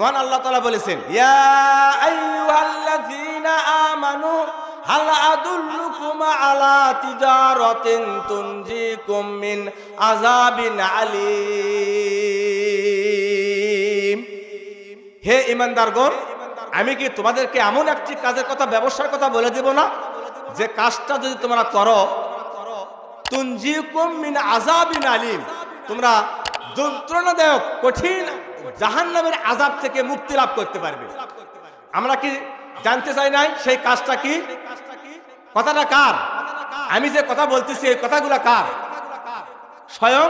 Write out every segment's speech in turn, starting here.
মহান আল্লাহ তালা বলেছেন আমানু মিন হে আমি কি তোমাদেরকে এমন একটি কাজের কথা, ব্যবসার কথা বলে দেব না? যে কাজটা যদি তোমরা করো, তুনজিকুম মিন আযাবিন আলীম, তোমরা যন্ত্রণাদায়ক, কঠিন জাহান্নামের আযাব থেকে মুক্তি লাভ করতে পারবে। আমরা কি জানতে চাই নাই সেই কাজটা কি? কথাটা কার? আমি যে কথা বলতেছি এই কথাগুলো কার? স্বয়ং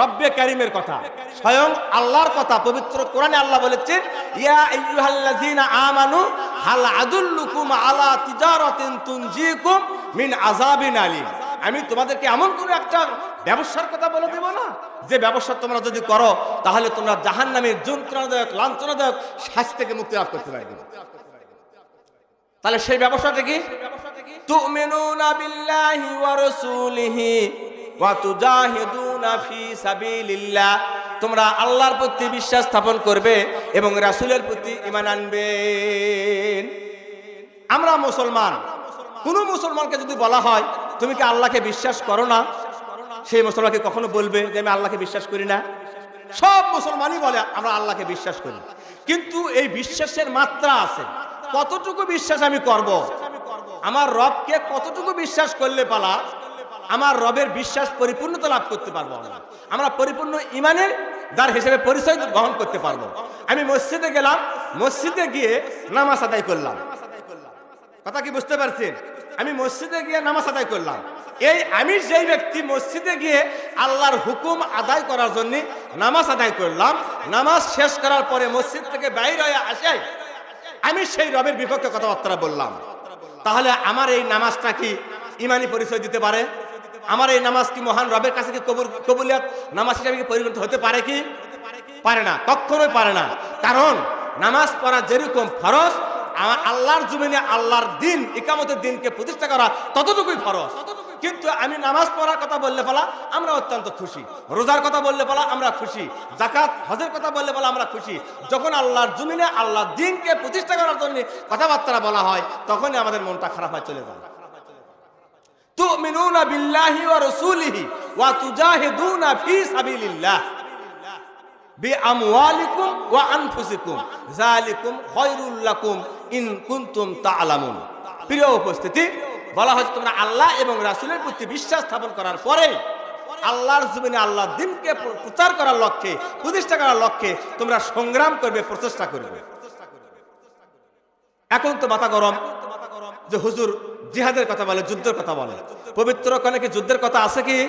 রব্বে কারিমের কথা। স্বয়ং আল্লাহর কথা, পবিত্র কোরআনে আল্লাহ বলেছেন, ইয়া আইয়ুহাল্লাযীনা আমানু, হাল আদুল্লুকুম আলা তিজারাতিন তুনজিকুম মিন আযাবিন আলীম। আমি তোমাদেরকে এমন কোন একটা ব্যবসার কথা বলে দেব না? যে ব্যবসা তোমরা যদি করো, তাহলে তোমরা জাহান্নামের যন্ত্রণাদায়ক, লাঞ্ছনাদায়ক শাস্তি থেকে মুক্তি লাভ করতে পারবে। তাহলে সেই ব্যবসাটা কি? তুমিনুনা বিল্লাহি ওয়া রাসূলিহি ওয়া তুজাহিদুনা ফি সাবিলিল্লাহ। তোমরা আল্লাহর প্রতি বিশ্বাস স্থাপন করবে এবং রাসূলের প্রতি ঈমান আনবেন আমরা মুসলমান, কোন মুসলমানকে যদি বলা হয় তুমি কি আল্লাহকে বিশ্বাস করো না? সেই মুসলমানকে কখনো বলবে যে আমি আল্লাহকে বিশ্বাস করি না? সব মুসলমানই বলে, আমরা আল্লাহকে বিশ্বাস করি কিন্তু এই বিশ্বাসের মাত্রা আছে। কতটুকু বিশ্বাস আমি করব। আমার রবকে কতটুকু বিশ্বাস করলে পালা? আমার রবের বিশ্বাস পরিপূর্ণতা লাভ করতে পারব আমরা পরিপূর্ণ ইমানের দ্বার হিসেবে পরিচয় গ্রহণ করতে পারব। আমি মসজিদে গেলাম, মসজিদে গিয়ে নামাজ আদায় করলাম। কথা কি বুঝতে পারছেন? আমি মসজিদে গিয়ে নামাজ আদায় করলাম। এই আমি যেই ব্যক্তি মসজিদে গিয়ে আল্লাহর হুকুম আদায় করার জন্য নামাজ আদায় করলাম, নামাজ শেষ করার পরে মসজিদ থেকে বাইরে হয়ে আসে। আমি সেই রবের বিপক্ষে কথাবার্তা বললাম। তাহলে আমার এই নামাজটা কি ইমানি পরিচয় দিতে পারে? আমার এই নামাজ কি মহান রবের কাছে কি কবুল, কবুলিয়াত? নামাজ হিসাবে কি পরিণত হতে পারে কি? পারে না, কখনোই পারে না। কারণ নামাজ পড়া যেরকম ফরজ আমার আল্লাহর জমিনে আল্লাহর দিন ইকামতের দিনকে প্রতিষ্ঠা করা ততটুকুই ফরজ। কিন্তু আমি নামাজ পড়ার কথা বললে বলা আমরা অত্যন্ত খুশি। রোজার কথা বললে বলা আমরা খুশি। জাকাত হজের কথা বললে বলা আমরা খুশি। যখন আল্লাহর জমিনে আল্লাহর দিনকে প্রতিষ্ঠা করার জন্য কথাবার্তা বলা হয় তখনই আমাদের মনটা খারাপ হয়ে চলে যায়। তুমিনুনা বিল্লাহি ওয়া রাসূলিহি ওয়া তুজাহিদুনা ফি সাবিলিল্লাহ। বিআমওয়ালিকুম ওয়া আনফুসিকুম। যালিকুম খায়রুল লাকুম। ইন কুনতুম তা'লামুন প্রিয় উপস্থিতি, বলা হচ্ছে তোমরা আল্লাহ এবং রাসূলের প্রতি বিশ্বাস স্থাপন করার পরে আল্লাহর জমিনে আল্লাহর দিনকে প্র- প্রচার করার লক্ষ্যে, প্রতিষ্ঠা করার লক্ষ্যে তোমরা সংগ্রাম করবে, প্রচেষ্টা করবে। এখন তো মাথা গরম। যে হুজুর জিহাদের কথা বলে, যুদ্ধের কথা বলে। পবিত্র কানে কি যুদ্ধের কথা আছে কি?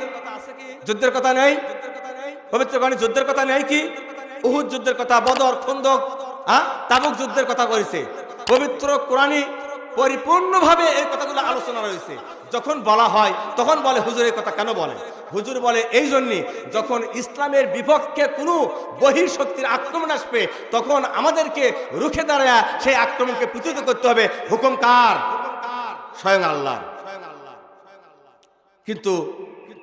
যুদ্ধের কথা নেই? পবিত্র কানে যুদ্ধের কথা নেই কি? উহুদ যুদ্ধের কথা, বদর, খন্দক হ্যাঁ তাবুক যুদ্ধের কথা করেছে পবিত্র কোরআনই পরিপূর্ণভাবে এই কথাগুলো আলোচনা রয়েছে। যখন বলা হয়, তখন বলে হুজুর এই কথা কেন বলে? হুজুর বলে, এই জন্যে যখন ইসলামের বিপক্ষে কোনো বহির শক্তির আক্রমণ আসবে, তখন আমাদেরকে রুখে দাঁড়ায় সেই আক্রমণকে প্রতিহত করতে হবে। হুকুম কার? স্বয়ং আল্লাহ। কিন্তু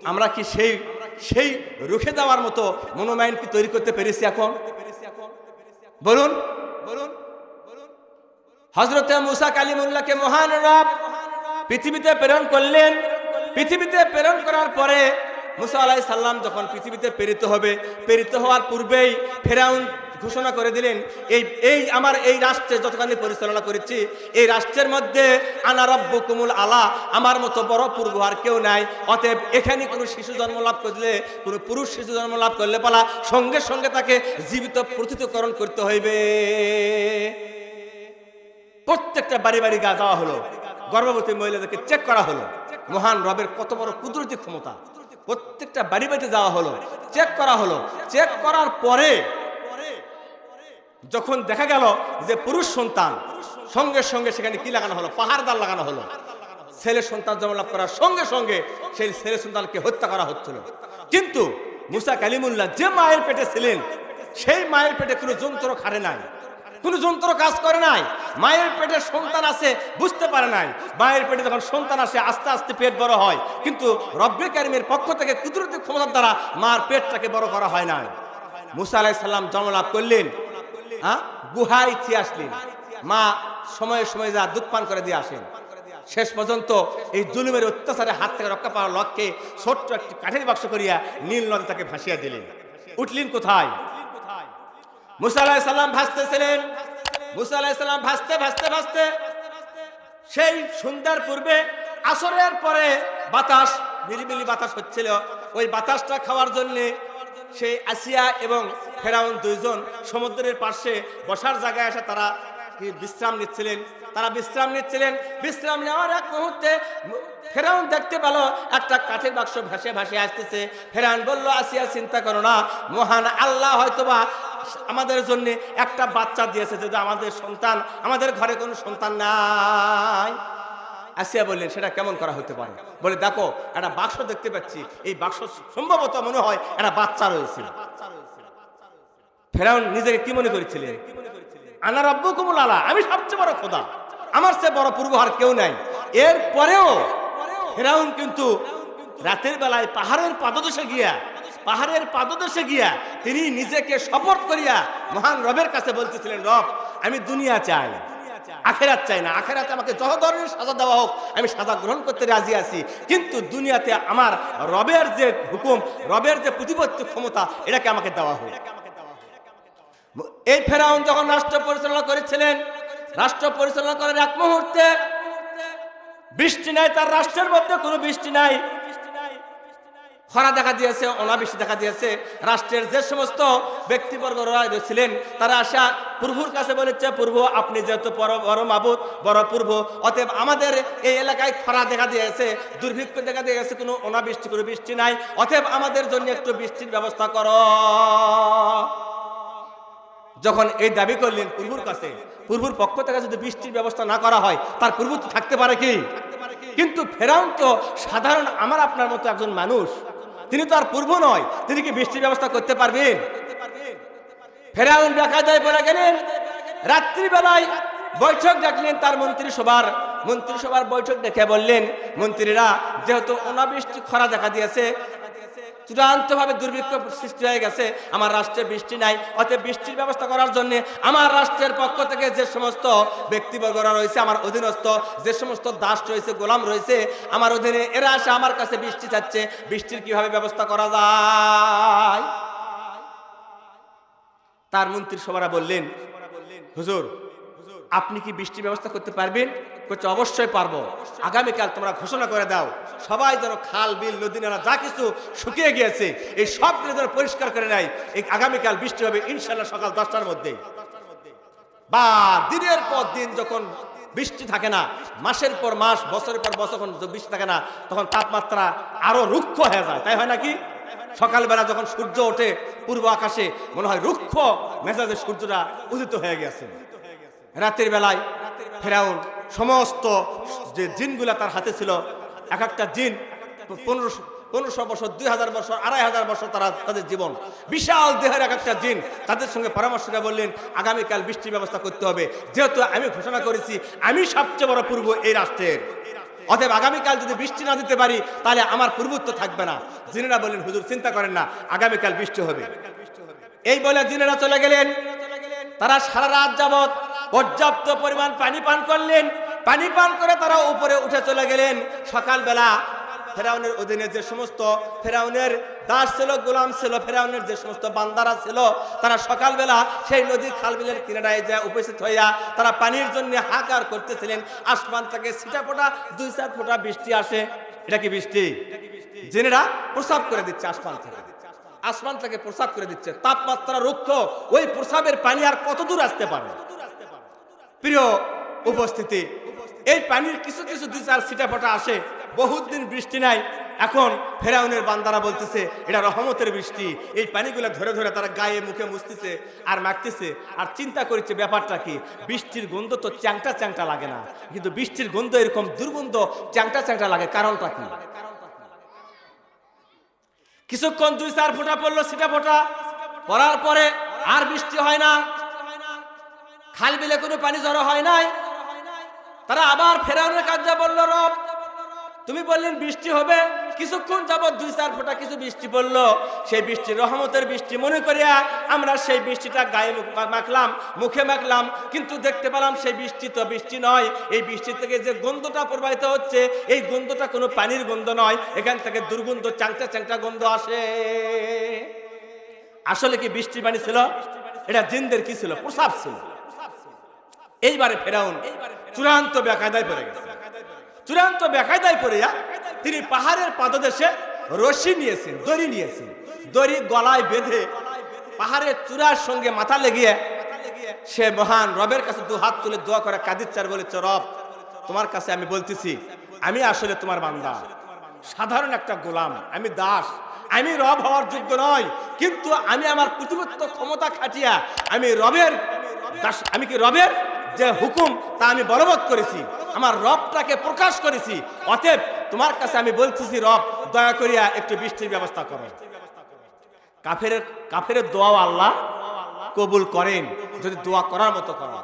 আমরা কি সেই সেই রুখে দেওয়ার মতো মনোমাইন কি তৈরি করতে পেরেছি এখন? বলুন বলুন। হজরতে মুসা কালিমুল্লাহকে মহান রব পৃথিবীতে প্রেরণ করলেন। পৃথিবীতে প্রেরণ করার পরে মুসা আলাহি সাল্লাম যখন পৃথিবীতে প্রেরিত হবে, প্রেরিত হওয়ার পূর্বেই ফেরাউন ঘোষণা করে দিলেন, এই এই আমার এই রাষ্ট্রে যতখানি পরিচালনা করেছি, এই রাষ্ট্রের মধ্যে আনারব্য কুমুল আলা, আমার মতো বড় পূর্ব আর কেউ নাই। অতএব এখানে কোনো শিশু জন্ম লাভ করলে, কোনো পুরুষ শিশু জন্ম লাভ করলে পালা, সঙ্গে সঙ্গে তাকে জীবিত প্রথিতকরণ করতে হইবে। প্রত্যেকটা বাড়ি বাড়ি গা যাওয়া হলো। গর্ভবতী মহিলাদেরকে চেক করা হলো। মহান রবের কত বড় কুদরতি ক্ষমতা। প্রত্যেকটা বাড়ি বাড়িতে যাওয়া হলো। চেক করা হলো। চেক করার পরে যখন দেখা গেল যে পুরুষ সন্তান, সঙ্গে সঙ্গে সেখানে কি লাগানো হলো? পাহাড়দার লাগানো হলো। ছেলে সন্তান জন্ম লাভ করার সঙ্গে সঙ্গে সেই ছেলে সন্তানকে হত্যা করা হচ্ছিল। কিন্তু মুসা কালিমুল্লাহ যে মায়ের পেটে ছিলেন, সেই মায়ের পেটে কোনো যন্ত্র খারে নাই। কোনো যন্ত্র কাজ করে নাই। মায়ের পেটে সন্তান আছে, বুঝতে পারে নাই। মায়ের পেটে যখন সন্তান আসে, আস্তে আস্তে পেট বড় হয়। কিন্তু রব্বে কারিমের পক্ষ থেকে কুদরতি ক্ষমতার দ্বারা মার পেটটাকে বড় করা হয় নাই। মুসা আলাইসাল্লাম জন্ম লাভ করলেন হ্যাঁ গুহায় থিয়ে আসলেন। মা সময়ে সময়ে যা দুধ পান করে দিয়ে আসেন। শেষ পর্যন্ত এই জুলুমের অত্যাচারে হাত থেকে রক্ষা পাওয়ার লক্ষ্যে ছোট্ট একটি কাঠের বাক্স করিয়া নীল নদে তাকে ভাসিয়া দিলেন। উঠলেন কোথায়? মুসা আলাহ ভাসতেছিলেন। মুসা আলাহ ভাসতে ভাসতে ভাসতে সেই সন্ধ্যার পূর্বে আসরের পরে বাতাস মিলিমিলি বাতাস হচ্ছিল। ওই বাতাসটা খাওয়ার জন্যে সেই আসিয়া এবং ফেরাউন দুইজন সমুদ্রের পাশে বসার জায়গায় এসে তারা বিশ্রাম নিচ্ছিলেন? তারা বিশ্রাম নিচ্ছিলেন। বিশ্রাম নেওয়ার এক মুহূর্তে ফেরাউন দেখতে পেল, একটা কাঠের বাক্স ভাসে ভাসে আসতেছে। ফেরাউন বলল, আসিয়া চিন্তা করো না। মহান আল্লাহ হয়তোবা আমাদের জন্য একটা বাচ্চা দিয়েছে যদি আমাদের সন্তান, আমাদের ঘরে কোনো সন্তান নাই। আসিয়া বললেন, সেটা কেমন করা হতে পারে? বলে, দেখো, একটা বাক্স দেখতে পাচ্ছি। এই বাক্স সম্ভবত মনে হয় একটা বাচ্চা রয়েছে। ফেরাউন নিজেকে কি মনে করেছিলেন? আনা রব্বু কুমুল আলা, আমি সবচেয়ে বড় খোদা। আমার সে বড় পূর্বহার কেউ নাই। এর পরেও ফেরাউন কিন্তু রাতের বেলায় পাহাড়ের পাদদেশে গিয়া পাহাড়ের পাদদেশে গিয়া তিনি নিজেকে শপথ করিয়া মহান রবের কাছে বলতেছিলেন, রব, আমি দুনিয়া চাই, আখেরাত চাই না। আখেরাতে আমাকে যত ধরনের সাজা দেওয়া হোক, আমি সাজা গ্রহণ করতে রাজি আছি। কিন্তু দুনিয়াতে আমার রবের যে হুকুম, রবের যে প্রতিপত্তি ক্ষমতা, এটাকে আমাকে দেওয়া হোক। এই ফেরাউন যখন রাষ্ট্র পরিচালনা করেছিলেন, রাষ্ট্র পরিচালনা করার এক মুহূর্তে বৃষ্টি নাই, তার রাষ্ট্রের মধ্যে কোনো বৃষ্টি নাই। খরা দেখা দিয়েছে, অনাবৃষ্টি দেখা দিয়েছে। রাষ্ট্রের যে সমস্ত ব্যক্তিবর্গ ছিলেন, তারা আসা প্রভুর কাছে বলেছে, প্রভু, আপনি যেহেতু বড় মাবুদ, বড় প্রভু, অতএব আমাদের এই এলাকায় খরা দেখা দিয়েছে, দুর্ভিক্ষ দেখা দিয়েছে, কোনো অনাবৃষ্টি, কোনো বৃষ্টি নাই। অতএব আমাদের জন্য একটু বৃষ্টির ব্যবস্থা করো। যখন এই দাবি করলেন পূর্বুর কাছে পূর্বুর পক্ষ থেকে যদি বৃষ্টির ব্যবস্থা না করা হয়, তার পূর্ব থাকতে পারে কি? কিন্তু ফেরাউন তো সাধারণ, আমার আপনার মতো একজন মানুষ। তিনি তো আর পূর্ব নয়, তিনি কি বৃষ্টির ব্যবস্থা করতে পারবেন? ফেরাউন যায় বলে গেলেন। রাত্রিবেলায় বৈঠক ডাকলেন তার মন্ত্রিসভার মন্ত্রিসভার বৈঠক দেখে বললেন, মন্ত্রীরা, যেহেতু অনাবৃষ্টি খরা দেখা দিয়েছে চূড়ান্তভাবে দুর্ভিক্ষ সৃষ্টি হয়ে গেছে, আমার রাষ্ট্রে বৃষ্টি নাই। অতএব বৃষ্টির ব্যবস্থা করার জন্য আমার রাষ্ট্রের পক্ষ থেকে যে সমস্ত ব্যক্তিবর্গরা রয়েছে, আমার অধীনস্থ, যে সমস্ত দাস রয়েছে, গোলাম রয়েছে, আমার অধীনে এরা আসে আমার কাছে বৃষ্টি চাচ্ছে। বৃষ্টির কীভাবে ব্যবস্থা করা যায়? তার মন্ত্রী সভারা বললেন, হুজুর আপনি কি বৃষ্টির ব্যবস্থা করতে পারবেন? করছে অবশ্যই পারব। আগামীকাল তোমরা ঘোষণা করে দাও, সবাই যেন খাল, বিল, নদী, নালা, যা কিছু শুকিয়ে গিয়েছে, এই সবগুলো যেন পরিষ্কার করে নেয়। এই আগামীকাল বৃষ্টি হবে ইনশাল্লাহ সকাল দশটার মধ্যে। বা দিনের পর দিন যখন বৃষ্টি থাকে না, মাসের পর মাস, বছরের পর বছর যখন বৃষ্টি থাকে না, তখন তাপমাত্রা আরও রুক্ষ হয়ে যায়। তাই হয় নাকি? সকালবেলা যখন সূর্য ওঠে পূর্ব আকাশে, মনে হয় রুক্ষ মেজাজে সূর্যটা উদিত হয়ে গেছে। রাতের বেলায় ফেরাউন সমস্ত যে জিনগুলা তার হাতে ছিল, এক একটা জিন পনেরোশো পনেরোশো বছর, দুই হাজার বছর, আড়াই হাজার বছর তারা তাদের জীবন। বিশাল দেহের এক একটা জিন তাদের সঙ্গে পরামর্শ করে বললেন, আগামীকাল বৃষ্টির ব্যবস্থা করতে হবে। যেহেতু আমি ঘোষণা করেছি, আমি সবচেয়ে বড় পূর্ব এই রাষ্ট্রের। অতএব আগামীকাল যদি বৃষ্টি না দিতে পারি, তাহলে আমার পূর্বত্ব থাকবে না। জিনেরা বললেন, হুজুর, চিন্তা করেন না, আগামীকাল বৃষ্টি হবে। এই বলে জিনেরা চলে গেলেন। তারা সারা রাত যাবত পর্যাপ্ত পরিমাণ পানি পান করলেন। পানি পান করে তারা উপরে উঠে চলে গেলেন। সকালবেলা ফেরাউনের অধীনে যে সমস্ত ফেরাউনের দাস ছিল, গোলাম ছিল, ফেরাউনের যে সমস্ত বান্দারা ছিল, তারা সকালবেলা সেই নদীর খালবিলের কিনারায় যা উপস্থিত হইয়া তারা পানির জন্য হাকার করতেছিলেন। আসমান থেকে ছিটা ফোটা, দুই চার ফোঁটা বৃষ্টি আসে। এটা কি বৃষ্টি? জেনেরা প্রসাব করে দিচ্ছে আসমান থেকে। আসমান থেকে প্রসাব করে দিচ্ছে। তাপমাত্রা রুক্ষ। ওই প্রসাবের পানি আর কত দূর আসতে পারে? প্রিয় উপস্থিতি, এই পানির কিছু কিছু দুই চার ছিটা ফোটা আসে। বহুত দিন বৃষ্টি নাই, এখন ফেরাউনের বান্দারা বলতেছে, এটা রহমতের বৃষ্টি। এই পানিগুলো ধরে ধরে তারা গায়ে, মুখে মুছতেছে আর মাখতেছে। আর চিন্তা করছে ব্যাপারটা কি? বৃষ্টির গন্ধ তো চ্যাংটা চ্যাংটা লাগে না। কিন্তু বৃষ্টির গন্ধ এরকম দুর্গন্ধ চ্যাংটা চ্যাংটা লাগে, কারণটা কি? কিছুক্ষণ দুই চার ফোঁটা পড়ল সিটা ফোঁটা। পড়ার পরে আর বৃষ্টি হয় না। খাল বিলে কোনো পানি জড়ো হয় নাই? তারা আবার ফেরাউনের কাজে বলল, রব, তুমি বললেন বৃষ্টি হবে। কিছুক্ষণ যাবত দুই চার ফোঁটা কিছু বৃষ্টি পড়ল। সেই বৃষ্টি রহমতের বৃষ্টি মনে করিয়া আমরা সেই বৃষ্টিটা গায়ে মুখ- মাখলাম, মুখে মাখলাম। কিন্তু দেখতে পেলাম সেই বৃষ্টি তো বৃষ্টি নয়। এই বৃষ্টি থেকে যে গন্ধটা প্রবাহিত হচ্ছে, এই গন্ধটা কোনো পানির গন্ধ নয়। এখান থেকে দুর্গন্ধ চাংটা চাংটা গন্ধ আসে। আসলে কি বৃষ্টি পানি ছিল? এটা জিনদের কি ছিল? প্রসাব ছিল। এইবারে ফেরাউন চূড়ান্ত বেকায়দায় পড়ে গেছে। চূড়ান্ত বেকায়দায় পড়িয়া তিনি পাহাড়ের পাদদেশে রশি নিয়েছেন, দড়ি নিয়েছেন। দড়ি গলায় বেঁধে পাহাড়ের চূড়ার সঙ্গে মাথা লেগিয়ে সে মহান রবের কাছে দু হাত তুলে দোয়া করে কাদিচ্চার বলেছে, রব, তোমার কাছে আমি বলতেছি, আমি আসলে তোমার বান্দা। সাধারণ একটা গোলাম, আমি দাস, আমি রব হওয়ার যোগ্য নয় কিন্তু আমি আমার প্রতিপত্ত ক্ষমতা খাটিয়া আমি রবের দাস- আমি কি রবের যে হুকুম তা আমি বলবৎ করেছি, আমার রবটাকে প্রকাশ করেছি, অতএব তোমার কাছে আমি বলতেছি, রব, দয়া করিয়া একটু বৃষ্টির ব্যবস্থা করো। কাফের কাফের দোয়াও আল্লাহ কবুল করেন, যদি দোয়া করার মতো করা।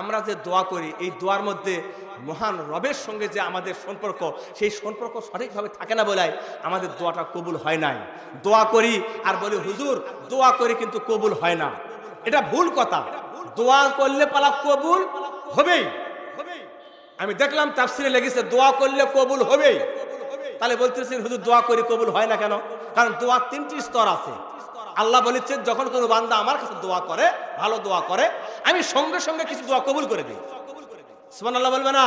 আমরা যে দোয়া করি, এই দোয়ার মধ্যে মহান রবের সঙ্গে যে আমাদের সম্পর্ক, সেই সম্পর্ক সঠিকভাবে থাকে না বলে আমাদের দোয়াটা কবুল হয় নাই। দোয়া করি আর বলি, হুজুর, দোয়া করি কিন্তু কবুল হয় না। এটা ভুল কথা। দোয়া করলে পালা কবুল হবেই আমি দেখলাম তাফসিরে লেগেছে, দোয়া করলে কবুল হবেই তাহলে বলতেছেন, হুজুর, দোয়া করি, কবুল হয় না কেন? কারণ দোয়ার তিনটি স্তর আছে। আল্লাহ বলেছেন, যখন কোনো বান্দা আমার কাছে দোয়া করে, ভালো দোয়া করে, আমি সঙ্গে সঙ্গে কিছু দোয়া কবুল করে দিই। সুমান আল্লাহ বলবে না।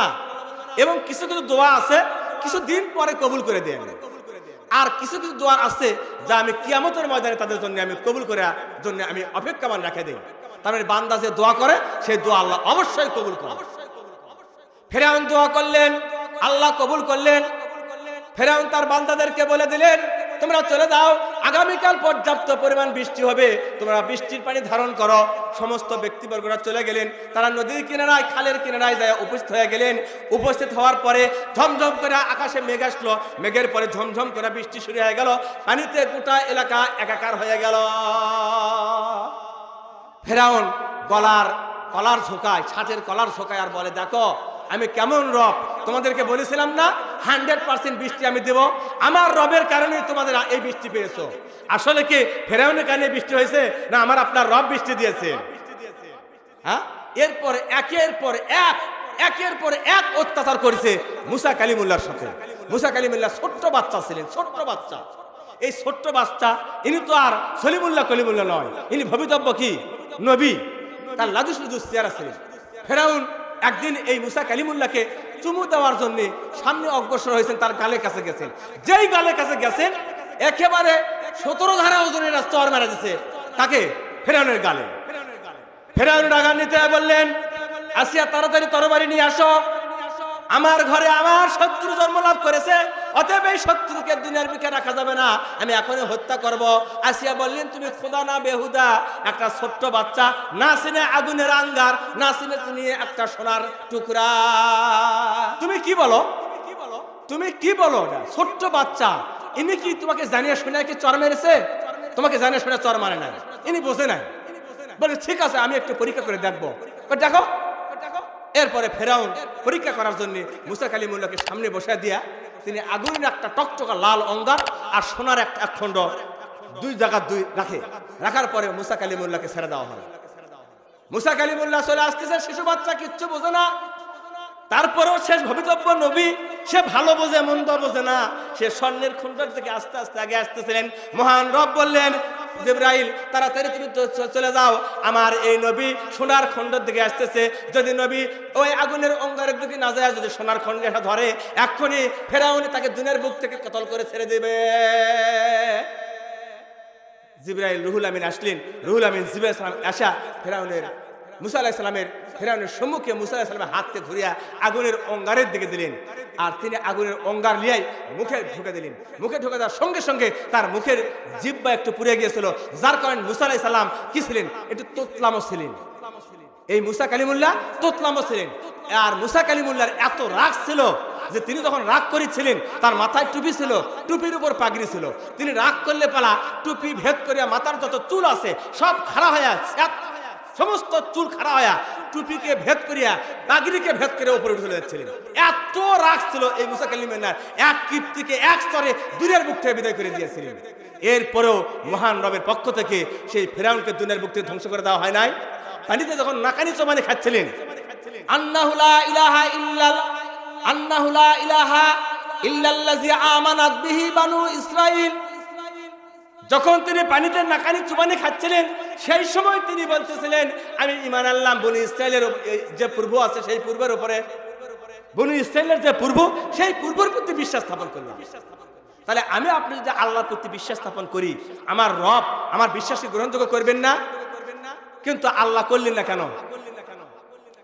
এবং কিছু কিছু দোয়া আছে, কিছু দিন পরে কবুল করে দিই আমি। আর কিছু কিছু দোয়ার আছে, যা আমি কিয়ামতের ময়দানে তাদের জন্য আমি কবুল করে জন্য আমি অপেক্ষামান রেখে দিই। তার মানে বান্দা যে দোয়া করে সেই দোয়া আল্লাহ অবশ্যই কবুল করে ফেরাউন দোয়া করলেন, আল্লাহ কবুল করলেন। ফেরাউন তার বান্দাদেরকে বলে দিলেন, তোমরা চলে যাও, আগামীকাল পর্যাপ্ত পরিমাণ বৃষ্টি হবে, তোমরা বৃষ্টির পানি ধারণ করো। সমস্ত ব্যক্তিবর্গরা চলে গেলেন, তারা নদীর কিনারায়, খালের কিনারায় যায় উপস্থিত হয়ে গেলেন। উপস্থিত হওয়ার পরে ঝমঝম করে আকাশে মেঘ আসলো। মেঘের পরে ঝমঝম করে বৃষ্টি শুরু হয়ে গেল। পানিতে গোটা এলাকা একাকার হয়ে গেল। ফেরাউন গলার কলার ঝোকায় ছাটের কলার ঝোকায় আর বলে, দেখো, আমি কেমন রব, তোমাদেরকে বলেছিলাম না, হান্ড্রেড পার্সেন্ট বৃষ্টি আমি দেব, আমার রবের কারণে তোমাদের এই বৃষ্টি পেয়েছ। আসলে কি ফেরাউনের কারণে বৃষ্টি হয়েছে না আমার আপনার রব বৃষ্টি দিয়েছে? হ্যাঁ? এরপরে, একের পর এক, একের পর এক অত্যাচার করেছে মুসা কালিমুল্লার সাথে। মুসা কালিমুল্লাহ ছোট্ট বাচ্চা ছিলেন, ছোট্ট বাচ্চা। এই ছোট্ট বাচ্চা, ইনি তো আর সলিমুল্লাহ কলিমুল্লাহ নয়, ইনি ভবিতব্য কি? নবী, তার লাজুস লুজুস চেয়ারা ছিলেন ফেরাউন একদিন এই মুসা কালিমুল্লাকে চুমু দেওয়ার জন্য সামনে অগ্রসর হয়েছেন, তার গালের কাছে গেছেন। যেই গালের কাছে গেছেন, একেবারে সতেরো ধারা ওজনের স্তর মারা গেছে তাকে ফেরাউনের গালে। ফেরাউন আগান নিতে বললেন, আসিয়া তাড়াতাড়ি তরবারি নিয়ে আসো। আমার ঘরে আমার শত্রু জন্ম লাভ করেছে, অতএব এই শত্রুকে দুনিয়ার বুকে রাখা যাবে না। আমি এখনই হত্যা করব। আসিয়া বললেন, তুমি খোদা না বেহুদা? একটা ছোট্ট বাচ্চা, না চিনে আগুনের আঙ্গার, না চিনে নিয়ে একটা সোনার টুকরা। তুমি কি বলো? তুমি কি বলো? ছোট্ট বাচ্চা। ইনি কি তোমাকে জানিয়ে শুনে কি চর মেরেছে? তোমাকে জানিয়ে শুনে চর মারে নাই। ইনি বোঝে নাই। বলে, ঠিক আছে, আমি একটু পরীক্ষা করে দেখব। দেখো এরপরে ফেরাউন পরীক্ষা করার জন্য মুসা কালিমুল্লাহকে সামনে বসে দিয়া তিনি আগুনের একটা টকটকা লাল অঙ্গার আর সোনার একটা একখণ্ড দুই জায়গা দুই রাখে। রাখার পরে মুসা কালিমুল্লাহকে ছেড়ে দেওয়া হয় মুসা কালিমুল্লাহ চলে আসতেছে, শিশু বাচ্চা কিচ্ছু বোঝে না। তারপরেও শেষ ভবিতব্য নবী, সে ভালো বোঝে, মন্দ বোঝে না। সে স্বর্ণের খুন্ডার থেকে আস্তে আস্তে আগে আসতেছিলেন। মহান রব বললেন জিব্রাইল তাড়াতাড়ি তুমি চলে যাও। আমার এই নবী সোনার খণ্ডের দিকে আসতেছে। যদি নবী ওই আগুনের অঙ্গারের দিকে না যায়, যদি সোনার খণ্ডে এটা ধরে, এক্ষুনি ফেরাউনি তাকে দুনের বুক থেকে কতল করে ছেড়ে দেবে। জিব্রাইল, রুহুল আমিন আসলেন। রুহুল আমিন জিবাহ আসা ফেরাউনের মুসা আলাহ সালামের ফেরাউনের সম্মুখে মুসা আলাহ সালামের হাতকে ঘুরিয়া আগুনের অঙ্গারের দিকে দিলেন। আর তিনি আগুনের অঙ্গার লিয়াই মুখে ঢুকে দিলেন। মুখে ঢুকে দেওয়ার সঙ্গে সঙ্গে তার মুখের জিব্বা একটু পুড়ে গিয়েছিল। যার কারণে মুসা আলাহ সালাম কি ছিলেন? একটু তোতলামও ছিলেন। এই মুসা কালিমুল্লাহ তোতলামও ছিলেন। আর মুসা কালিমুল্লার এত রাগ ছিল যে তিনি যখন রাগ করেছিলেন। তার মাথায় টুপি ছিল, টুপির উপর পাগড়ি ছিল। তিনি রাগ করলে পালা টুপি ভেদ করিয়া মাথার যত চুল আছে সব খাড়া হয়ে সমস্ত চুল খাড়া হইয়া, টুপিকে ভেদ করিয়া বাগরিকে ভেদ করে উপরে উঠে যাচ্ছিলেন। এত রাগ ছিল এই মুসা কালিমের না এক কীর্তিকে এক স্তরে দূরের মুখ থেকে বিদায় করে দিয়েছিলেন। এরপরেও মহান রবের পক্ষ থেকে সেই ফেরাউনকে দুনিয়ার মুখ থেকে ধ্বংস করে দেওয়া হয় নাই। পানিতে যখন নাকানি চমানি খাচ্ছিলেন আন্নাহুলা ইলাহা ইল্লাল আন্নাহুলা ইলাহা ইল্লাল্লাজি আমানাত বিহি বানু ইসরাইল যখন তিনি পানিতে নাকানি চুবানি খাচ্ছিলেন, সেই সময় তিনি বলতেছিলেন, আমি ইমান আল্লাহ বনি ইসরায়েলের যে পূর্ব আছে, সেই পূর্বের উপরে। বনি ইসরায়েলের যে পূর্ব, সেই পূর্বের প্রতি বিশ্বাস স্থাপন করলাম। তাহলে আমি আপনি যদি আল্লাহর প্রতি বিশ্বাস স্থাপন করি, আমার রব আমার বিশ্বাসকে গ্রহণযোগ্য করবেন না? কিন্তু আল্লাহ করলেন না কেন?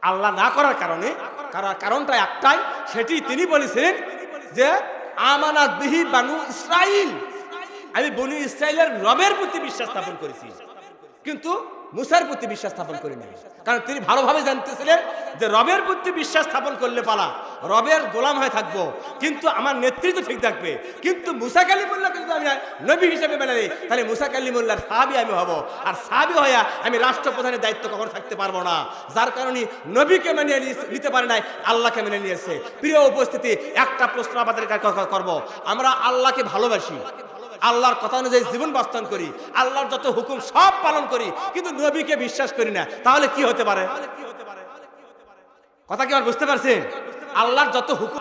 আল্লাহ না করার কারণে, কারণ কারণটা একটাই, সেটি তিনি বলেছিলেন যে, আমানাত বিহি বানু ইসরাইল। আমি বনু ইসরায়েলের রবের প্রতি বিশ্বাস স্থাপন করেছি। কিন্তু মুসার প্রতি বিশ্বাস স্থাপন করি নাই। কারণ তিনি ভালোভাবে জানতেছিলেন যে রবের প্রতি বিশ্বাস স্থাপন করলে পালা, রবের গোলাম হয়ে থাকব। কিন্তু আমার নেতৃত্ব ঠিক থাকবে। কিন্তু মুসা কালিমুল্লাহকে যদি আমি নবী হিসেবে মেনে নিই, তাহলে মুসা কালিমুল্লাহর সাহাবি আমি হব। আর সাহাবি হইয়া আমি রাষ্ট্রপ্রধানের দায়িত্ব কখনো থাকতে পারব না। যার কারণে নবীকে মেনে নিতে পারে নাই, আল্লাহকে মেনে নিয়েছে। প্রিয় উপস্থিতি, একটা প্রশ্ন আমাদের করব। আমরা আল্লাহকে ভালোবাসি। আল্লাহর কথা অনুযায়ী জীবন বাস্তবায়ন করি, আল্লাহর যত হুকুম সব পালন করি, কিন্তু নবীকে বিশ্বাস করি না। তাহলে কি হতে পারে? কথা কি আর বুঝতে পারছেন? আল্লাহর যত হুকুম